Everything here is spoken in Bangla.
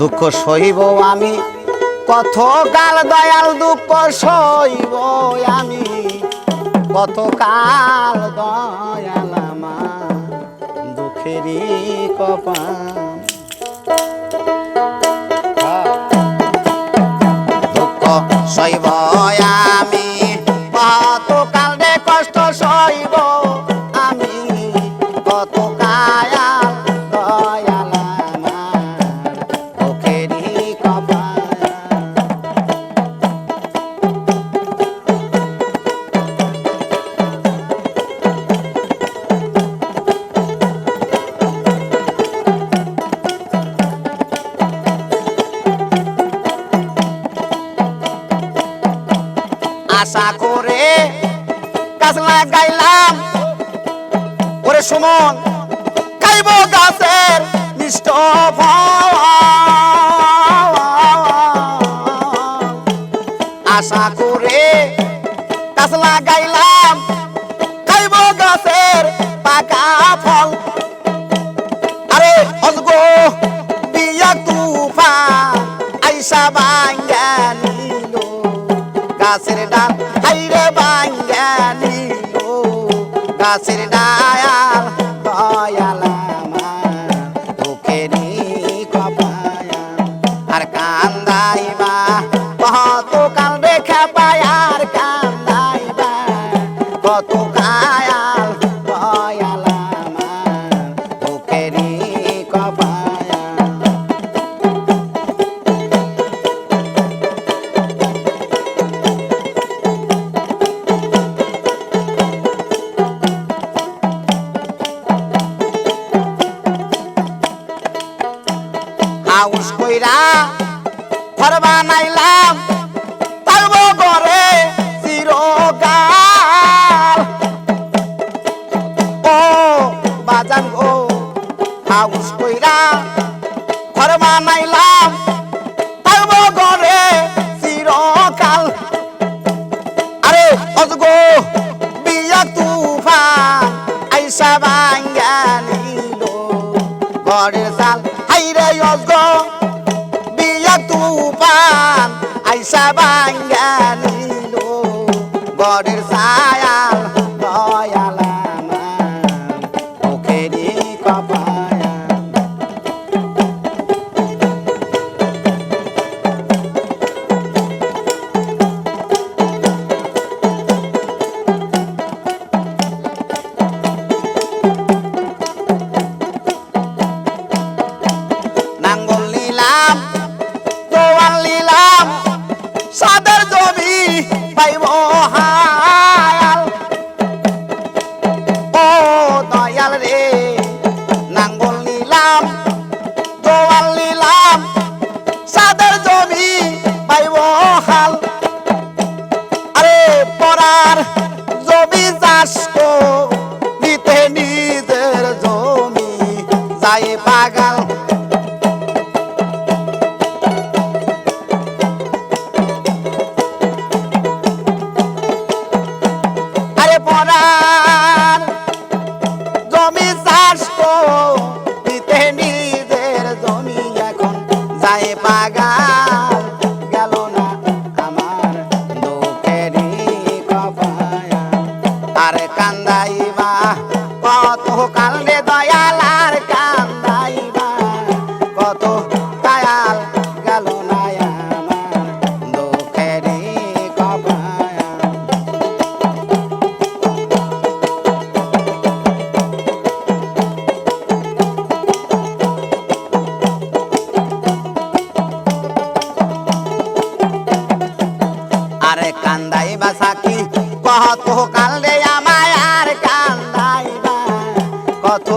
দুঃখ সহিব আমি, কত কাল দয়াল দুঃখ সহিব আমি, কত কাল দয়াল আমার দুঃখেরই দুঃখ সইব আমি রে কষ্ট সইব আমি, কত কায়া আশা করে গাছ লাগাইলাম ওরে সুমন খাইব গাছের ফল। আশা গাছের ডাল হাইরে বাঙ্গালি ও গাছের দয়াল কইরা ঘর বানাইলাম তারব ঘরে চিরকাল। ও বাজান গো, হাউস কইরা ঘর বানাইলাম তারব ঘরে চিরকাল। আরে অজগো আইসা oh. দিতে নিজের জমি না আমার দুঃখেরই কপায়া আর কান্দাইবা কত কালে দয়াল আর কান্দাইবা। কত আরে কান্দাইবা সাকি? কত কান্দে আমায় আর কান্দাইবা কত